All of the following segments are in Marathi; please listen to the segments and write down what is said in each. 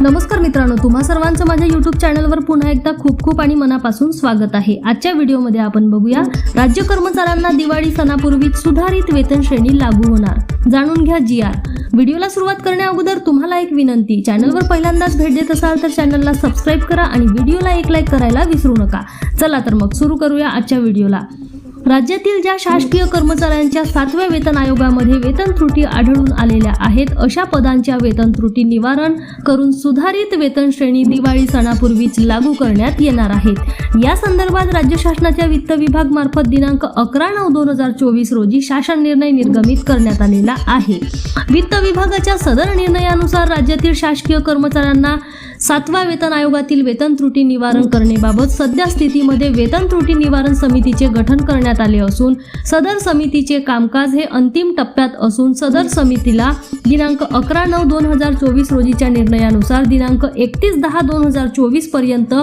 नमस्कार मित्रांनो तुम्हा सर्वांचं माझ्या युट्यूब चॅनलवर पुन्हा एकदा खूप खूप आणि मनापासून स्वागत आहे. आजच्या व्हिडिओमध्ये आपण बघूया राज्य कर्मचाऱ्यांना दिवाळी सणापूर्वी सुधारित वेतन श्रेणी लागू होणार. जाणून घ्या जी आर. व्हिडिओला सुरुवात करण्या अगोदर तुम्हाला एक विनंती चॅनलवर पहिल्यांदाच भेट देत असाल तर चॅनलला सबस्क्राईब करा आणि व्हिडिओला एक लाईक करायला विसरू नका. चला तर मग सुरू करूया आजच्या व्हिडिओला. राज्यातील ज्या शासकीय कर्मचाऱ्यांच्या सातव्या वेतन आयोगामध्ये वेतन त्रुटी आढळून आलेल्या आहेत अशा पदांच्या वेतन त्रुटी निवारण करून सुधारित वेतन श्रेणी दिवाळी सणापूर्वीच लागू करण्यात येणार आहेत. या संदर्भात राज्य शासनाच्या वित्त विभाग मार्फत दिनांक अकरा नऊ दोन हजार चोवीस रोजी शासन निर्णय निर्गमित करण्यात आलेला आहे. वित्त विभागाच्या सदर निर्णयानुसार राज्यातील शासकीय कर्मचाऱ्यांना सातव्या वेतन आयोगातील वेतन त्रुटी निवारण करणेबाबत सध्या स्थितीमध्ये वेतन त्रुटी निवारण समितीचे गठन करण्यात आले असून सदर समितीचे कामकाज हे अंतिम टप्प्यात असून सदर समितीला दिनांक अकरा नऊ दोन हजार चोवीस रोजीच्या निर्णयानुसार दिनांक एकतीस दहा दोन हजार चोवीसपर्यंत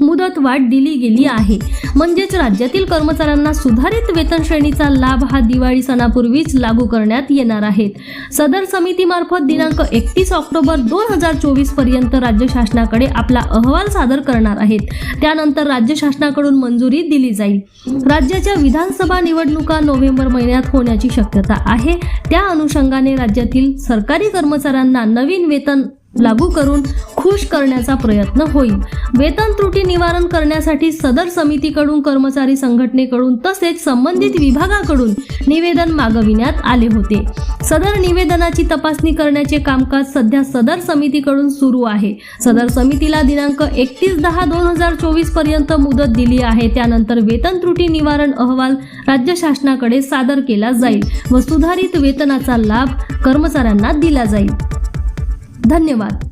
मुदतवाढ दिली गेली आहे. म्हणजेच राज्यातील कर्मचाऱ्यांना सुधारित वेतन श्रेणीचा लाभ हा दिवाळी सणापूर्वीच लागू करण्यात येणार आहेत सदर समितीमार्फत दिनांक एकतीस ऑक्टोबर दोन हजार चोवीसपर्यंत राज्य शासनाकडे आपला अहवाल सादर करणार आहेत. त्यानंतर राज्य शासनाकडून मंजुरी दिली जाईल. राज्याच्या विधान विधानसभा निवडणुका नोव्हेंबर महिन्यात होण्याची शक्यता आहे. त्या अनुषंगाने राज्यातील सरकारी कर्मचाऱ्यांना नवीन वेतन लागू करून खुश करण्याचा प्रयत्न होईल. वेतन त्रुटी निवारण करण्यासाठी सदर समितीकडून कर्मचारी संघटनेकडून तसेच संबंधित विभागाकडून निवेदन मागविण्यात आले होते. सदर निवेदनाची तपासणी करण्याचे कामकाज सध्या सदर समितीकडून सुरू आहे. सदर समितीला दिनांक एकतीस दहा दोन हजार चोवीसपर्यंत मुदत दिली आहे. त्यानंतर वेतन त्रुटी निवारण अहवाल राज्य शासनाकडे सादर केला जाईल व सुधारित वेतनाचा लाभ कर्मचाऱ्यांना दिला जाईल. धन्यवाद.